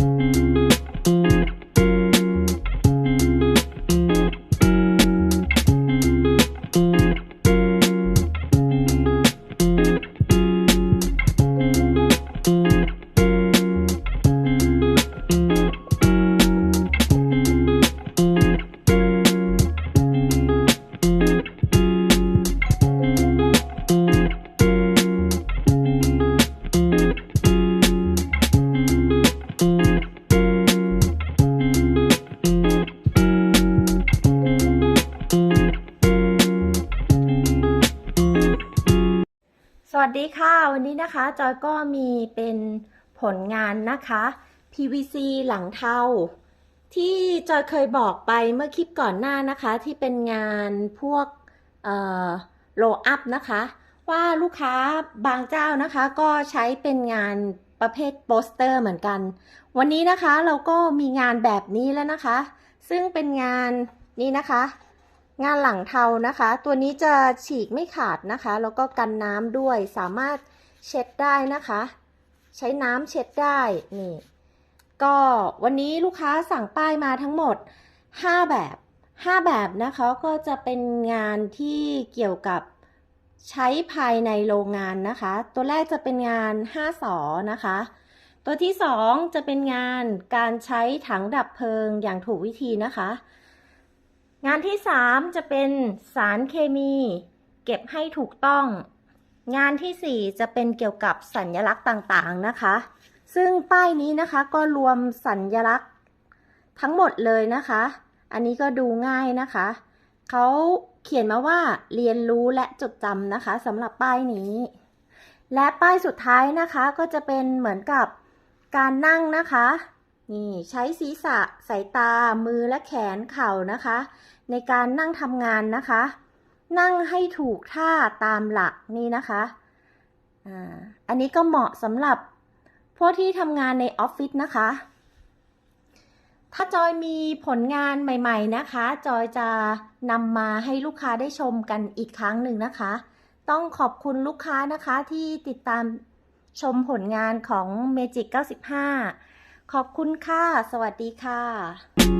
Música สวัสดีค่ะ วันนี้นะคะ จอยก็มีเป็นผลงานนะคะ PVC หลังเทา ที่จอยเคยบอกไปเมื่อคลิปก่อนหน้านะคะ ที่เป็นงานพวกโลอัพนะคะ ว่าลูกค้าบางเจ้านะคะ ก็ใช้เป็นงานประเภทโปสเตอร์เหมือนกัน วันนี้นะคะเราก็มีงานแบบนี้แล้วนะคะ ซึ่งเป็นงานนี้นะคะ งานหลังเทานะคะ ตัวนี้จะฉีกไม่ขาดนะคะ แล้วก็กันน้ำด้วยสามารถเช็ดได้นะคะ ใช้น้ำเช็ดได้นี่ก็วันนี้ลูกค้าสั่งป้ายมาทั้งหมด 5 แบบ 5 แบบนะคะก็จะเป็นงานที่เกี่ยวกับใช้ภายในโรงงานนะคะ ตัวแรกจะเป็นงาน 5สอนะคะ ตัวที่ 2 จะเป็นงานการใช้ถังดับเพลิงอย่างถูกวิธีนะคะ งานที่ 3 จะเป็นสารเคมี เก็บให้ถูกต้อง งานทีสี่4 จะเป็นเกี่ยวกับสัญญลักษณ์ต่างๆนะคะ ซึ่งป้ายนี้นะคะก็รวมสัญญลักษณ์ทั้งหมดเลยนะคะ อันนี้ก็ดูง่ายนะคะ เขาเขียนมาว่าเรียนรู้และจดจำนะคะสำหรับป้ายนี้ และป้ายสุดท้ายนะคะก็จะเป็นเหมือนกับการนั่งนะคะ นี่ใช้ศีรษะสายตามือและแขนเข่านะคะ ในการนั่งทำงานนะคะ นั่งให้ถูกท่าตามหลักนี่นะคะอ่าอันนี้ก็เหมาะสำหรับพวกที่ทำงานในออฟฟิศนะคะ ถ้าจอยมีผลงานใหม่ ๆนะคะ จอยจะนำมาให้ลูกค้าได้ชมกันอีกครั้งหนึ่งนะคะ ต้องขอบคุณลูกค้านะคะที่ติดตามชมผลงานของ Magic 95 ขอบคุณค่ะ สวัสดีค่ะ